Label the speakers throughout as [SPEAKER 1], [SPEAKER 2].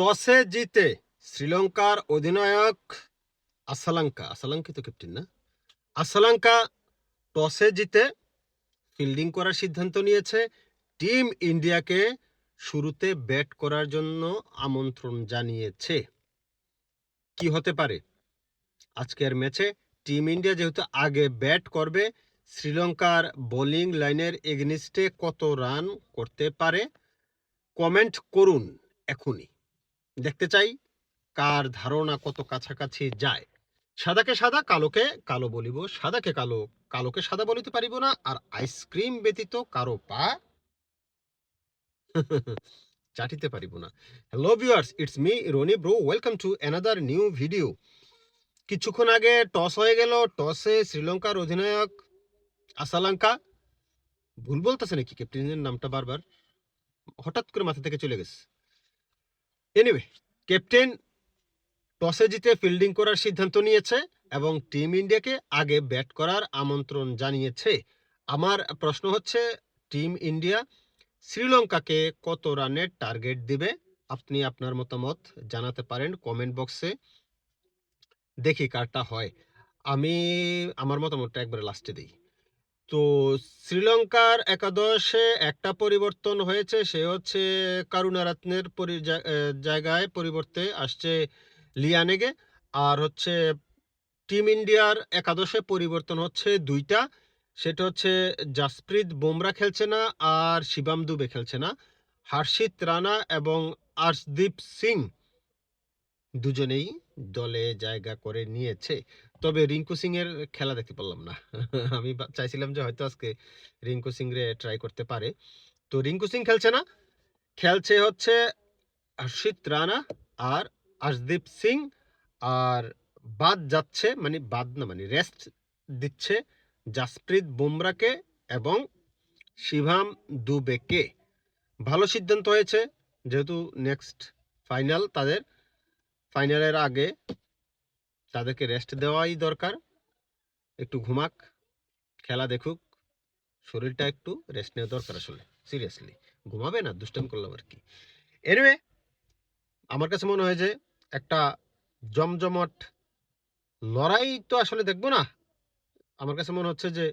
[SPEAKER 1] টসে জিতে শ্রীলঙ্কার অধিনায়ক আসালাঙ্কা আসালাঙ্কি তো ক্যাপ্টেন না? আসালাঙ্কা টসে জিতে ফিল্ডিং করার সিদ্ধান্ত নিয়েছে। টিম ইন্ডিয়াকে শুরুতে ব্যাট করার জন্য আমন্ত্রণ জানিয়েছে। কি হতে পারে? আজকের ম্যাচে টিম ইন্ডিয়া যেহেতু আগে ব্যাট করবে, শ্রীলঙ্কার বোলিং লাইনের এগনিস্টে কত রান করতে পারে? কমেন্ট করুন এখনই। দেখতে চাই কার ধারণা কত কাছাকাছি যায়। সাদাকে সাদা, কালোকে কালো বলিব। সাদাকে কালো, কালোকে সাদা বলিতে পারিব না। আর আইসক্রিম ব্যতীত কারও পা চাটিতে পারিব না। Hello viewers it's me Roni bro welcome to another new video কিছুক্ষণ আগে টস হয়ে গেল। টসে শ্রীলঙ্কার অধিনায়ক আসালাঙ্কা। ভুল বলতেছে নাকি ক্যাপ্টেনের নামটা বারবার? হঠাৎ করে মাথা থেকে চলে গেছে। এনিওয়ে ক্যাপ্টেন টসে জিতে ফিল্ডিং করার সিদ্ধান্ত নিয়েছে এবং টিম ইন্ডিয়াকে আগে ব্যাট করার আমন্ত্রণ জানিয়েছে। আমার প্রশ্ন হচ্ছে টিম ইন্ডিয়া শ্রীলঙ্কাকে কত রানের টার্গেট দিবে? আপনি আপনার মতামত জানাতে পারেন কমেন্ট বক্সে দেখি কারটা হয়। আমি, আমার মতামতটা একবারে লাস্টে দিই। তো শ্রীলঙ্কার একাদশে একটা পরিবর্তন হয়েছে, সে হচ্ছে কারুণারাত্নের পরি- জায়গায় পরিবর্তে আসছে লিয়ানেগে। আর হচ্ছে টিম ইন্ডিয়ার একাদশে পরিবর্তন হচ্ছে দুইটা। সেটা হচ্ছে জাসপ্রীত বোমরা খেলছে না আর শিবাম দুবে খেলছে না। হর্ষিত রানা এবং আর্শদীপ সিং দুজনেই দলে জায়গা করে নিয়েছে। তবে রিঙ্কু সিং এর খেলা দেখতে পারলাম না। আমি চাইছিলাম যে হয়তো আজকে রিঙ্কু সিং রে ট্রাই করতে পারে। তো রিঙ্কু সিং খেলছে না। খেলছে হচ্ছে হর্ষিত রানা আর আশদীপ সিং। আর বাদ যাচ্ছে মানে বাদ না মানে রেস্ট দিচ্ছে জাসপ্রীত বুমরাকে এবং শিভাম দুবেকে। ভালো সিদ্ধান্ত হয়েছে, যেহেতু নেক্সট ফাইনাল তাদের। ফাইনালের আগে তাদেরকে রেস্ট দেওয়াই দরকার। একটু ঘুমাক, খেলা দেখুক, শরীরটা একটু রেস্ট নেওয়া দরকার আসলে সিরিয়াসলি ঘুমাবে না, দুষ্টামি করলাম আর কি। এনিওয়ে আমার কাছে মনে হয় যে একটা জমজমট লড়াই তো আসলে দেখব না। আমার কাছে মনে হচ্ছে যে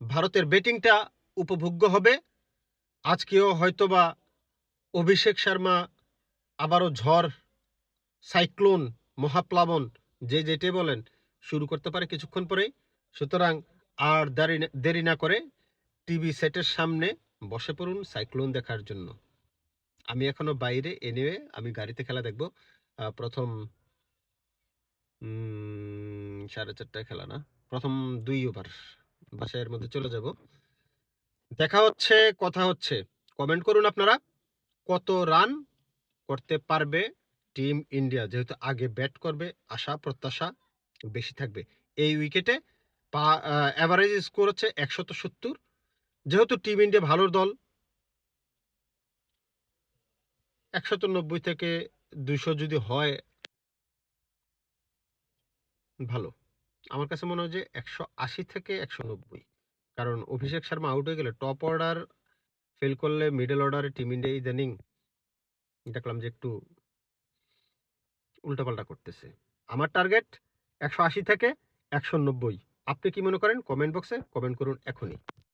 [SPEAKER 1] ভারতের ব্যাটিংটা উপভোগ্য হবে। আজকেও হয়তোবা অভিষেক শর্মা আবারও ঝড় সাইক্লোন মহাপ্লাবন, যে যেটে বলেন, শুরু করতে পারে কিছুক্ষণ পরেই। সুতরাং আর দেরি দেরি না করে টিভি সেটের সামনে বসে পড়ুন সাইক্লোন দেখার জন্য। আমি এখনও বাইরে, এনিওয়ে আমি গাড়িতে খেলা দেখব। প্রথম সাড়ে চারটায় খেলা না, প্রথম দুই ওভার বাসায়ের মধ্যে চলে যাব। দেখা হচ্ছে, কথা হচ্ছে। কমেন্ট করুন আপনারা, কত রান করতে পারবে টিম ইন্ডিয়া যেহেতু আগে ব্যাট করবে, আশা, প্রত্যাশা বেশি থাকবে। এই উইকেটে পা অ্যাভারেজ স্কোর হচ্ছে একশত সত্তর। যেহেতু টিম ইন্ডিয়া ভালো দল, একশত নব্বই থেকে দুইশো যদি হয়, ভালো। আমার কাছে মনে হয় যে একশো আশি থেকে একশো নব্বই। কারণ অভিষেক শর্মা আউট হয়ে গেলে টপ অর্ডার ফেল করলে মিডল অর্ডারে টিম ইন্ডিয়া ইদানিং, দেখলাম যে একটু উল্টাপাল্টা করতেছে। আমার টার্গেট একশো আশি থেকে একশো নব্বই। আপনি কি মনে করেন? কমেন্ট বক্সে কমেন্ট করুন এখনই।